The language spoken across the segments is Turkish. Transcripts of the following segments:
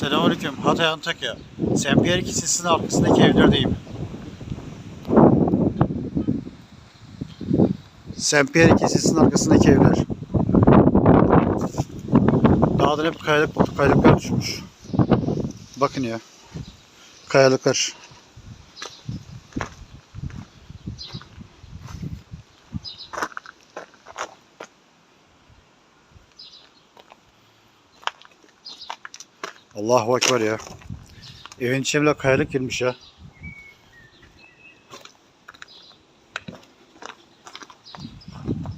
Selamünaleyküm. Hatay Antakya. Saint Pierre Kilisesi'nin arkasındaki evlerdeyim. Saint Pierre Kilisesi'nin arkasındaki evler. Dağdan hep kayalık, kayalıklar düşmüş. Bakın ya. Kayalıklar. Allahu Ekber ya. Evin içine kayalık girmiş ya.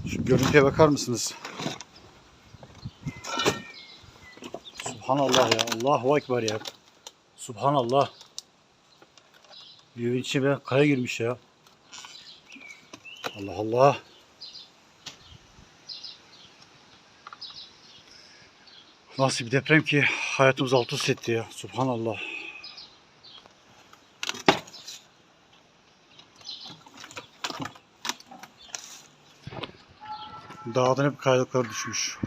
Şu görüntüye bakar mısınız? Subhanallah ya. Allahu Ekber ya. Subhanallah. Evin içine kaya girmiş ya. Allah Allah. Nasıl bir deprem ki hayatımız alt üst etti ya. Subhanallah. Dağdan hep kayalıklar düşmüş.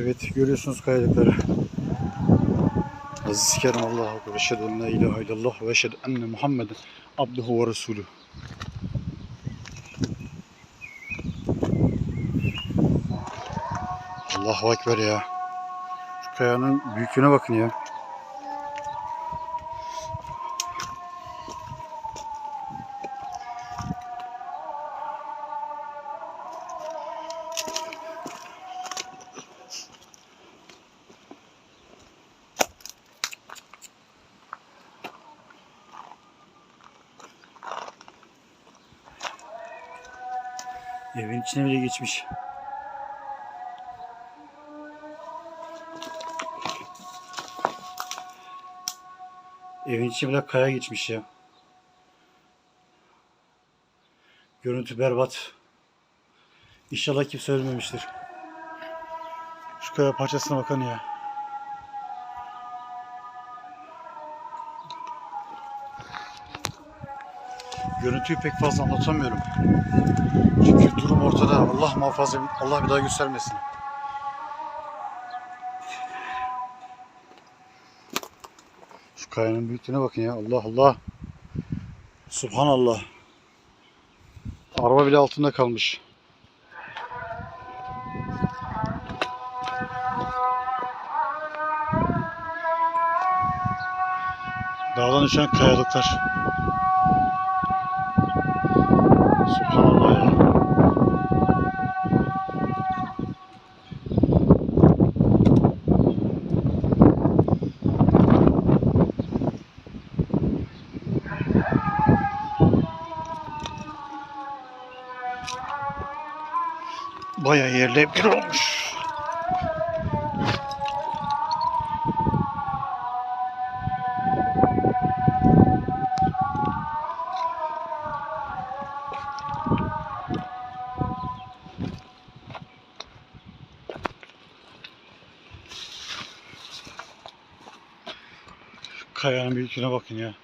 Evet görüyorsunuz kayalıkları. Aziz Kerem Allah'a Ekber. Eşhedü en la ilahe illallah ve eşhedü enne Muhammeden abduhu ve resulü. Allahu Ekber ya. Şu kayanın büyüklüğüne bakın ya. Evin içine bile geçmiş. Evin içine bile kaya geçmiş ya. Görüntü berbat. İnşallah kimse ölmemiştir. Şu kaya parçasına bakın ya. Görüntüyü pek fazla anlatamıyorum. Çünkü durum ortada. Allah muhafaza, Allah bir daha göstermesin. Şu kayanın büyüklüğüne bakın ya. Allah Allah. Subhanallah. Araba bile altında kalmış. Dağdan düşen kayalıklar. Subhanallah ya. Bayağı yerle bir olmuş. Şu Kayanın büyüklüğüne bakın ya.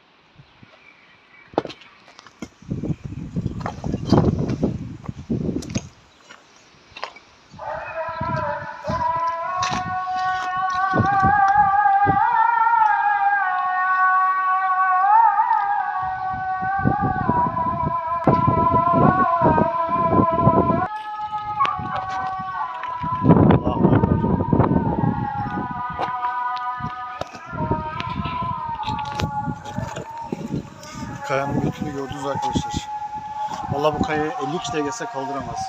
Kayanın büyüklüğünü gördünüz arkadaşlar. Vallahi bu kayayı 50 kişi de gelse kaldıramaz.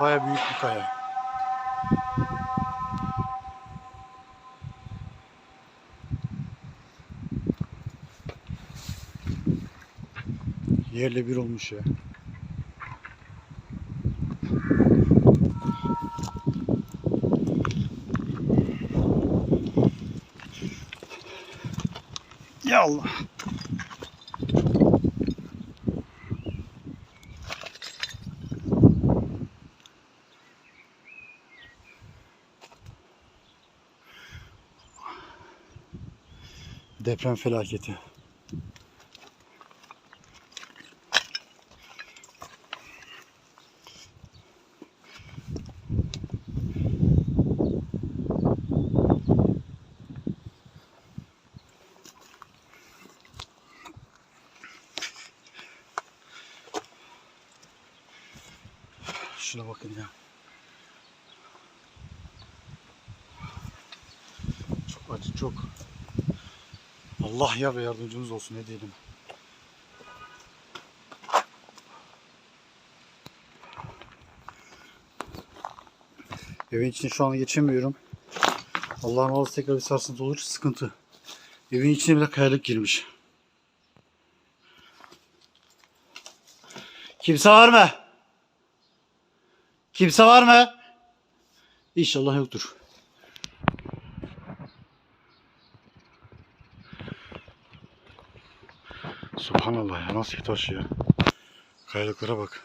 Baya büyük bir kaya. Yerle bir olmuş ya. Ya Allah. Deprem felaketi. Şuna bakın ya. Çok acı çok. Allah ya ve yardımcımız olsun ne diyelim. Evin içine şu an geçemiyorum. Allah'ın olası tekrar bir sarsıntı olur sıkıntı. Evin içine bile kayalık girmiş. Kimse var mı? Kimse var mı? İnşallah yoktur. Subhanallah ya nasıl taş ya. Kayalıklara bak.